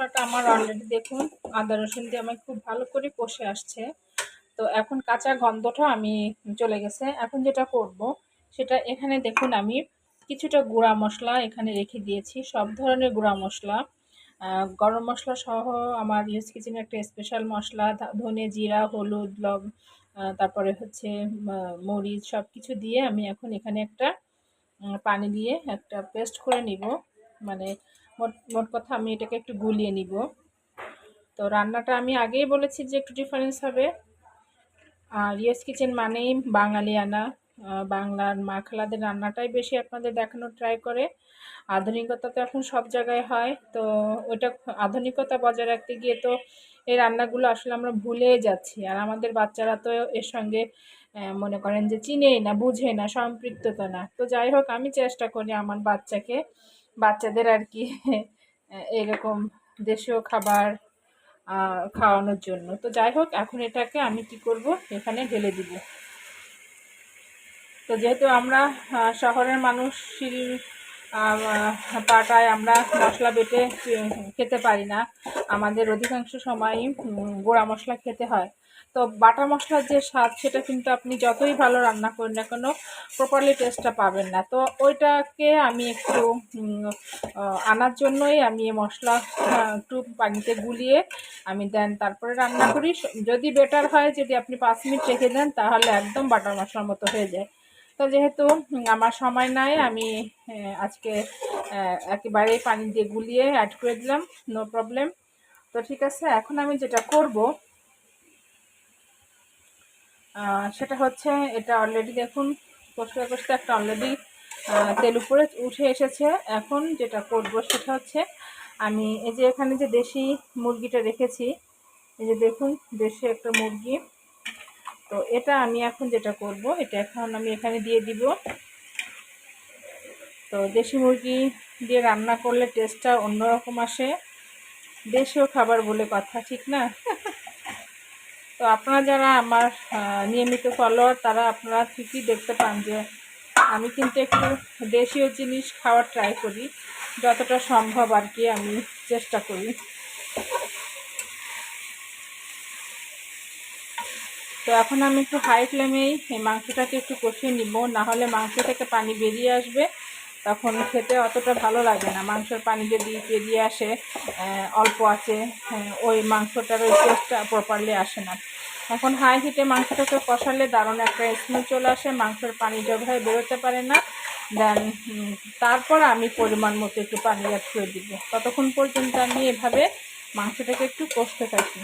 মশলাটা আমার অলরেডি দেখুন, আদা রসুন দিয়ে আমার খুব ভালো করে কষে আসছে। তো এখন কাঁচা গন্ধটা আমি চলে গেছে। এখন যেটা করব, সেটা এখানে দেখুন আমি কিছুটা গুঁড়া মশলা এখানে রেখে দিয়েছি। সব ধরনের গুঁড়া মশলা গরম মশলা সহ আমার ইউজ কিচেনের একটা স্পেশাল মশলা ধনে জিরা, হলুদ লব তারপরে হচ্ছে মরিচ সব কিছু দিয়ে আমি এখন এখানে একটা পানি দিয়ে একটা পেস্ট করে নিব। মানে মোট মোট কথা আমি এটাকে একটু গুলিয়ে নিব। তো রান্নাটা আমি আগেই বলেছি যে একটু ডিফারেন্স হবে। আর ইয়েস কিচেন মানেই বাঙালিয়ানা বাংলার মা খালাদের রান্নাটাই বেশি আপনাদের দেখানোর ট্রাই করে। আধুনিকতা তো এখন সব জায়গায় হয়। তো ওইটা আধুনিকতা বজায় রাখতে গিয়ে তো এই রান্নাগুলো আসলে আমরা ভুলে যাচ্ছি। আর আমাদের বাচ্চারা তো এর সঙ্গে মনে করেন যে চিনেই না বুঝে না সম্পৃক্ততা না। তো যাই হোক, আমি চেষ্টা করি আমার বাচ্চাকে বাচ্চাদের আর কি, এরকম দেশীয় খাবার খাওয়ানোর জন্য। তো যাই হোক, এখন এটাকে আমি কি করব? এখানে ঢেলে দিব। তো যেহেতু আমরা শহরের মানুষ পাটায় আমরা মশলা বেটে খেতে পারি না। আমাদের অধিকাংশ সময়ই গোড়া মশলা খেতে হয়। তো বাটা মশলার যে স্বাদ, সেটা কিন্তু আপনি যতই ভালো রান্না করেন না কেন প্রপারলি টেস্টটা পাবেন না। তো ওইটাকে আমি একটু আনার জন্যই আমি এই মশলা একটু পানিতে গুলিয়ে আমি দেন, তারপরে রান্না করি। যদি বেটার হয়, যদি আপনি পাঁচ মিনিট রেখে দেন, তাহলে একদম বাটার মশলার মতো হয়ে যায়। তো যেহেতু আমার সময় নাই, আমি আজকে একেবারে পানি দিয়ে গুলিয়ে অ্যাড করে দিলাম নো প্রবলেম তো ঠিক আছে, এখন আমি যেটা করব সেটা হচ্ছে, এটা অলরেডি দেখুন কষতে কষতে একটা অলরেডি তেল উপরে উঠে এসেছে। এখন যেটা করব সেটা হচ্ছে, আমি এই যে এখানে যে দেশি মুরগিটা রেখেছি, এই যে দেখুন, দেশি একটা মুরগি। তো এটা আমি এখন যেটা করব, এটা এখন আমি এখানে দিয়ে দিব। তো দেশি মুরগি দিয়ে রান্না করলে টেস্টটা অন্যরকম আসে। দেশীয় খাবার বলে কথা, ঠিক না? তো আপনারা যারা আমার নিয়মিত ফলোয়ার তারা আপনারা ঠিকই দেখতে পান যে আমি কিন্তু একটু দেশীয় জিনিস খাওয়ার ট্রাই করি। যতটা সম্ভব আর কি আমি চেষ্টা করি। তো এখন আমি একটু হাই ফ্লেমেই এই মাংসটাকে একটু কষিয়ে নিব, না হলে মাংস থেকে পানি বেরিয়ে আসবে। তখন খেতে অতটা ভালো লাগে না। মাংসের পানি যদি বেরিয়ে আসে অল্প আছে ওই মাংসটার ওই টেস্টটা প্রপারলি আসে না। এখন হাই হিটে মাংসটাকে কষালে দারুণ একটা স্মেল চলে আসে, মাংসের পানি জোগায় বেরোতে পারে না দেন তারপর আমি পরিমাণ মতো একটু পানি অ্যাড করে দিব। ততক্ষণ পর্যন্ত আমি এভাবে মাংসটাকে একটু কষতে থাকি।